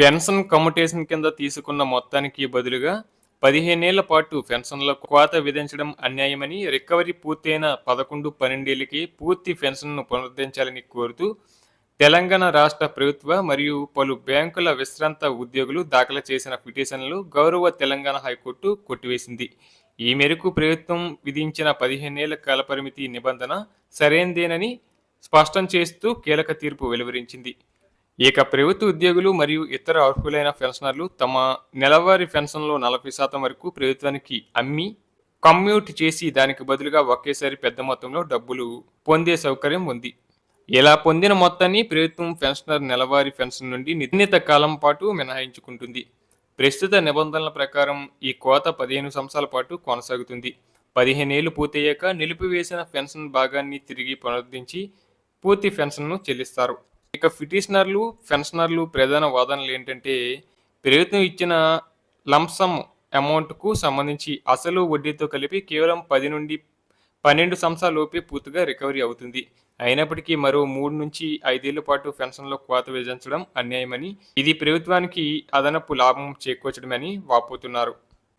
Pension commutation కింద తీసుకున్న మొత్తానికి బదులుగా పదిహేనేళ్ళ పాటు పెన్షన్ల కోత విధించడం అన్యాయమని రికవరీ పూర్తయిన పదకొండు పన్నెండేళ్ళకి పూర్తి పెన్షన్ను పునరుద్ధరించాలని కోరుతూ తెలంగాణ రాష్ట్ర ప్రభుత్వ మరియు పలు బ్యాంకుల విశ్రాంత ఉద్యోగులు దాఖలు చేసిన పిటిషన్లు గౌరవ తెలంగాణ హైకోర్టు కొట్టివేసింది. ఈ మేరకు ప్రభుత్వం విధించిన పదిహేనేళ్ళ కాలపరిమితి నిబంధన సరైందేనని స్పష్టం చేస్తూ కీలక తీర్పు వెలువరించింది. ఇక ప్రభుత్వ ఉద్యోగులు మరియు ఇతర అర్హులైన పెన్షనర్లు తమ నెలవారీ పెన్షన్లో నలభై శాతం వరకు ప్రభుత్వానికి అమ్మి కమ్యూట్ చేసి దానికి బదులుగా ఒకేసారి పెద్ద మొత్తంలో డబ్బులు పొందే సౌకర్యం ఉంది. ఇలా పొందిన మొత్తాన్ని ప్రభుత్వం పెన్షనర్ నెలవారీ పెన్షన్ నుండి నిర్ణీత కాలం పాటు మినహాయించుకుంటుంది. ప్రస్తుత నిబంధనల ప్రకారం ఈ కోత పదిహేను సంవత్సరాల పాటు కొనసాగుతుంది. పదిహేనేళ్ళు పూర్తయ్యాక నిలిపివేసిన పెన్షన్ భాగాన్ని తిరిగి పునరుద్ధరించి పూర్తి పెన్షన్ను చెల్లిస్తారు. ఇక పిటిషనర్లు పెన్షనర్లు ప్రధాన వాదనలు ఏంటంటే ప్రభుత్వం ఇచ్చిన లంసమ్ అమౌంట్కు సంబంధించి అసలు వడ్డీతో కలిపి కేవలం పది నుండి పన్నెండు సంవత్సరాలలోపే పూర్తిగా రికవరీ అవుతుంది. అయినప్పటికీ మరో మూడు నుంచి ఐదేళ్ళ పాటు పెన్షన్లో కోత విధించడం అన్యాయమని ఇది ప్రభుత్వానికి అదనపు లాభం చేకూర్చడమని వాపోతున్నారు.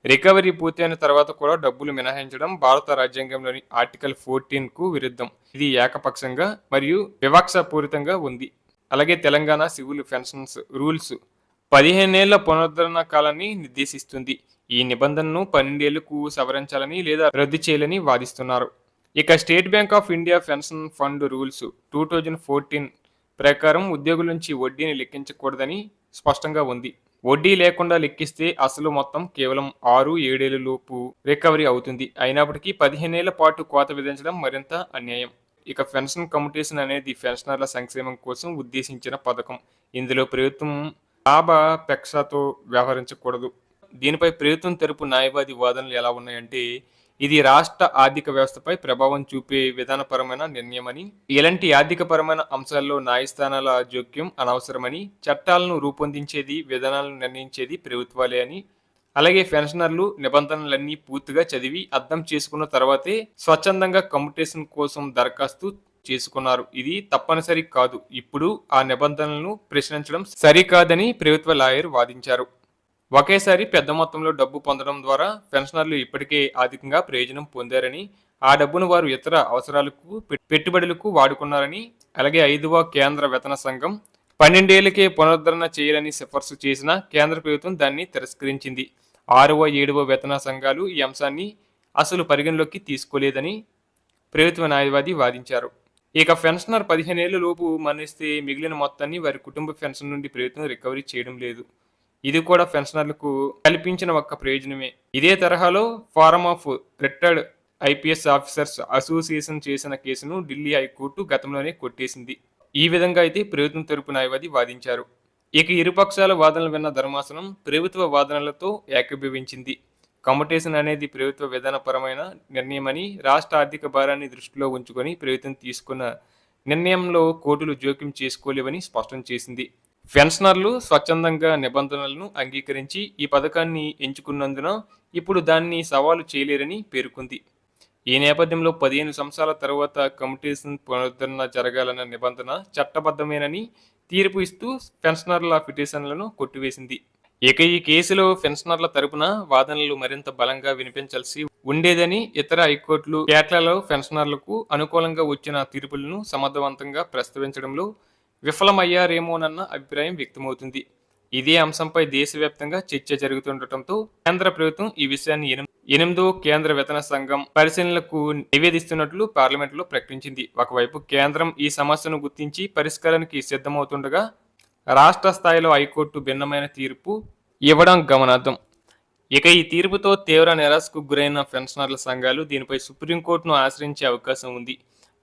రికవరీ పూర్తయిన తర్వాత కూడా డబ్బులు మినహాయించడం భారత రాజ్యాంగంలోని ఆర్టికల్ ఫోర్టీన్కు విరుద్ధం. ఇది ఏకపక్షంగా మరియు వివక్షపూరితంగా ఉంది. అలాగే తెలంగాణ సివిల్ పెన్షన్స్ రూల్స్ పదిహేనేళ్ళ పునరుద్ధరణ కాలాన్ని నిర్దేశిస్తుంది. ఈ నిబంధనను పన్నెండేళ్ళకు సవరించాలని లేదా రద్దు చేయాలని వాదిస్తున్నారు. ఇక state bank of India pension fund rules two thousand fourteen ప్రకారం ఉద్యోగుల నుంచి వడ్డీని లెక్కించకూడదని స్పష్టంగా ఉంది. వడ్డీ లేకుండా లెక్కిస్తే అసలు మొత్తం కేవలం ఆరు ఏడేళ్ళ లోపు రికవరీ అవుతుంది. అయినప్పటికీ పదిహేనేళ్ళ పాటు కోత విధించడం మరింత అన్యాయం. ఇక పెన్షన్ కమ్యూటేషన్ అనేది పెన్షనర్ల సంక్షేమం కోసం ఉద్దేశించిన పథకం. ఇందులో ప్రభుత్వం లాభాపేక్షతో వ్యవహరించకూడదు. దీనిపై ప్రభుత్వం తరపు న్యాయవాది వాదనలు ఎలా ఉన్నాయంటే ఇది రాష్ట్ర ఆర్థిక వ్యవస్థపై ప్రభావం చూపే విధానపరమైన నిర్ణయమని ఇలాంటి ఆర్థికపరమైన అంశాల్లో న్యాయస్థానాల జోక్యం అనవసరమని చట్టాలను రూపొందించేది విధానాలను నిర్ణయించేది ప్రభుత్వాలే అని అలాగే పెన్షనర్లు నిబంధనలన్నీ పూర్తిగా చదివి అర్థం చేసుకున్న తర్వాతే స్వచ్ఛందంగా కమ్యూటేషన్ కోసం దరఖాస్తు చేసుకున్నారు. ఇది తప్పనిసరి కాదు. ఇప్పుడు ఆ నిబంధనలను ప్రశ్నించడం సరికాదని ప్రభుత్వ లాయర్ వాదించారు. ఒకేసారి పెద్ద మొత్తంలో డబ్బు పొందడం ద్వారా పెన్షనర్లు ఇప్పటికే అధికంగా ప్రయోజనం పొందారని ఆ డబ్బును వారు ఇతర అవసరాలకు పెట్టుబడులకు వాడుకున్నారని అలాగే ఐదవ కేంద్ర వేతన సంఘం పన్నెండేళ్ళకే పునరుద్ధరణ చేయాలని సిఫార్సు చేసిన కేంద్ర ప్రభుత్వం దాన్ని తిరస్కరించింది. ఆరవ ఏడవ వేతన సంఘాలు ఈ అంశాన్ని అసలు పరిగణలోకి తీసుకోలేదని ప్రభుత్వ న్యాయవాది వాదించారు. ఇక పెన్షనర్ పదిహేనేళ్ళ లోపు మరణిస్తే మిగిలిన మొత్తాన్ని వారి కుటుంబ పెన్షన్ నుండి ప్రభుత్వం రికవరీ చేయడం లేదు. ఇది కూడా పెన్షనర్లకు కల్పించిన ఒక్క ప్రయోజనమే. ఇదే తరహాలో forum of retired IPS officers association చేసిన కేసును ఢిల్లీ హైకోర్టు గతంలోనే కొట్టేసింది. ఈ విధంగా అయితే ప్రభుత్వం తరపు న్యాయవాది వాదించారు. ఇక ఇరుపక్షాల వాదనలు విన్న ధర్మాసనం ప్రభుత్వ వాదనలతో ఏకీభవించింది. కమ్యుటేషన్ అనేది ప్రభుత్వ విధానపరమైన నిర్ణయమని రాష్ట్ర ఆర్థిక భారాన్ని దృష్టిలో ఉంచుకొని ప్రభుత్వం తీసుకున్న నిర్ణయంలో కోర్టులు జోక్యం చేసుకోలేవని స్పష్టం చేసింది. పెన్షనర్లు స్వచ్ఛందంగా నిబంధనలను అంగీకరించి ఈ పథకాన్ని ఎంచుకున్నందున ఇప్పుడు దాన్ని సవాలు చేయలేరని పేర్కొంది. ఈ నేపథ్యంలో పదిహేను సంవత్సరాల తర్వాత కమిటీషన్ పునరుద్ధరణ జరగాలన్న నిబంధన చట్టబద్ధమేనని తీర్పు ఇస్తూ పెన్షనర్ల పిటిషన్లను కొట్టివేసింది. ఇక ఈ కేసులో పెన్షనర్ల తరపున వాదనలు మరింత బలంగా వినిపించాల్సి ఉండేదని ఇతర హైకోర్టులు కేట్లలో పెన్షనర్లకు అనుకూలంగా వచ్చిన తీర్పులను సమర్థవంతంగా ప్రస్తావించడంలో విఫలమయ్యారేమోనన్న అభిప్రాయం వ్యక్తమవుతుంది. ఇదే అంశంపై దేశవ్యాప్తంగా చర్చ జరుగుతుండటంతో కేంద్ర ప్రభుత్వం ఈ విషయాన్ని ఎనిమి- ఎనిమిదో కేంద్ర వేతన సంఘం పరిశీలనలకు నివేదిస్తున్నట్లు పార్లమెంట్లో ప్రకటించింది. ఒకవైపు కేంద్రం ఈ సమస్యను గుర్తించి పరిష్కారానికి సిద్ధమవుతుండగా రాష్ట్ర స్థాయిలో హైకోర్టు భిన్నమైన తీర్పు ఇవ్వడం గమనార్థం ఇక ఈ తీర్పుతో తీవ్ర నిరాశకు గురైన పెన్షనర్ల సంఘాలు దీనిపై సుప్రీంకోర్టును ఆశ్రయించే అవకాశం ఉంది.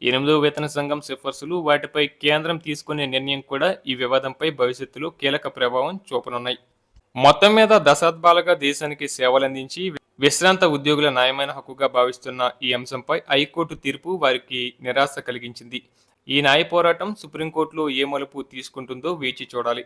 ఎనిమిదో వేతన సంఘం సిఫార్సులు వాటిపై కేంద్రం తీసుకునే నిర్ణయం కూడా ఈ వివాదంపై భవిష్యత్తులో కీలక ప్రభావం చూపనున్నాయి. మొత్తం మీద దశాబ్దాలుగా దేశానికి సేవలందించి విశ్రాంత ఉద్యోగుల న్యాయమైన హక్కుగా భావిస్తున్న ఈ అంశంపై హైకోర్టు తీర్పు వారికి నిరాశ కలిగించింది. ఈ న్యాయ పోరాటం సుప్రీంకోర్టులో ఏ మలుపు తీసుకుంటుందో వేచి చూడాలి.